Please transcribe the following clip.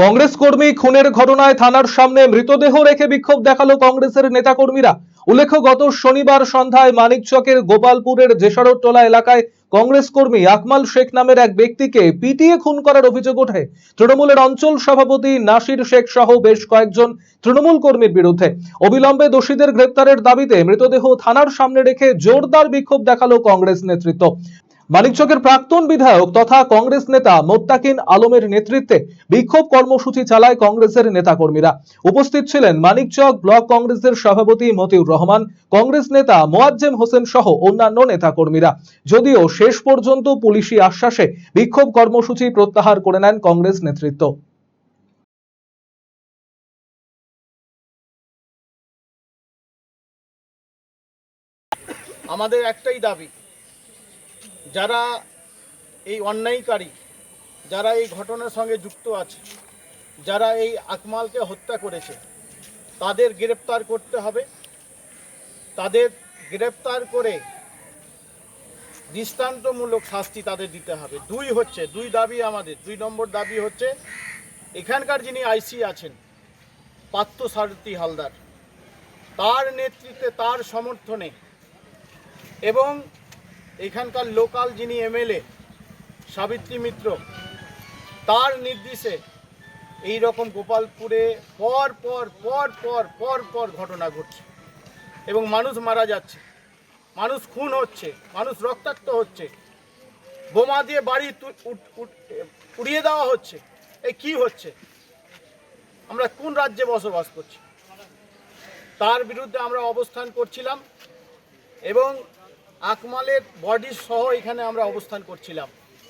কংগ্রেস কর্মী খুনের ঘটনায় থানার সামনে মৃতদেহ রেখে বিক্ষোভ দেখাল কংগ্রেসের নেতাকর্মীরা। উল্লেখ্য, গত শনিবার সন্ধ্যায় মানিকচকের গোপালপুরের জেসারোট্টোলা এলাকায় কংগ্রেস কর্মী আকমাল শেখ নামের এক ব্যক্তিকে পিটিয়ে খুন করার অভিযোগ ওঠে। তৃণমূলের অঞ্চল সভাপতি নাসির শেখ সহ বেশ কয়েকজন তৃণমূল কর্মীর বিরুদ্ধে। অবিলম্বে দোষীদের গ্রেপ্তারের দাবিতে মৃতদেহ থানার সামনে রেখে জোরদার বিক্ষোভ দেখাল কংগ্রেস নেতৃত্ব। মানিকচকের প্রাক্তন বিধায়ক তথা কংগ্রেস নেতা মোত্তাকিন আলমের নেতৃত্বে বিক্ষোভ কর্মসূচি চালায় কংগ্রেসের নেতাকর্মীরা। উপস্থিত ছিলেন মানিকচক ব্লক কংগ্রেসের সভাপতি মতিউর রহমান, কংগ্রেস নেতা মোয়াজ্জেম হোসেন সহ অন্যান্য নেতাকর্মীরা। যদিও শেষ পর্যন্ত পুলিশি আশ্বাসে বিক্ষোভ কর্মসূচি প্রত্যাহার করে নেন কংগ্রেস নেতৃত্ব। আমাদের একটাই দাবি যারা এই অন্যায়কারী, যারা এই ঘটনার সঙ্গে যুক্ত আছে, যারা এই আকমালকে হত্যা করেছে, তাদের গ্রেপ্তার করতে হবে। তাদের গ্রেপ্তার করে দৃষ্টান্তমূলক শাস্তি তাদের দিতে হবে। দুই হচ্ছে, দুই দাবি আমাদের, দুই নম্বর দাবি হচ্ছে, এখানকার যিনি আইসি আছেন, পার্থ সারথী হালদার, তার নেতৃত্বে, তার সমর্থনে এবং এখানকার লোকাল যিনি এমএলএ, সাবিত্রী মিত্র, তার নির্দেশে এই রকম গোপালপুরে পর পর পর পর পর পর ঘটনা ঘটছে। এবং মানুষ মারা যাচ্ছে, মানুষ খুন হচ্ছে, মানুষ রক্তাক্ত হচ্ছে, বোমা দিয়ে বাড়ি উড়িয়ে দেওয়া হচ্ছে এই কি হচ্ছে? আমরা কোন রাজ্যে বসবাস করছি? তার বিরুদ্ধে আমরা অবস্থান করছিলাম এবং আকমালের বডি সহ এখানে আমরা অবস্থান করছিলাম।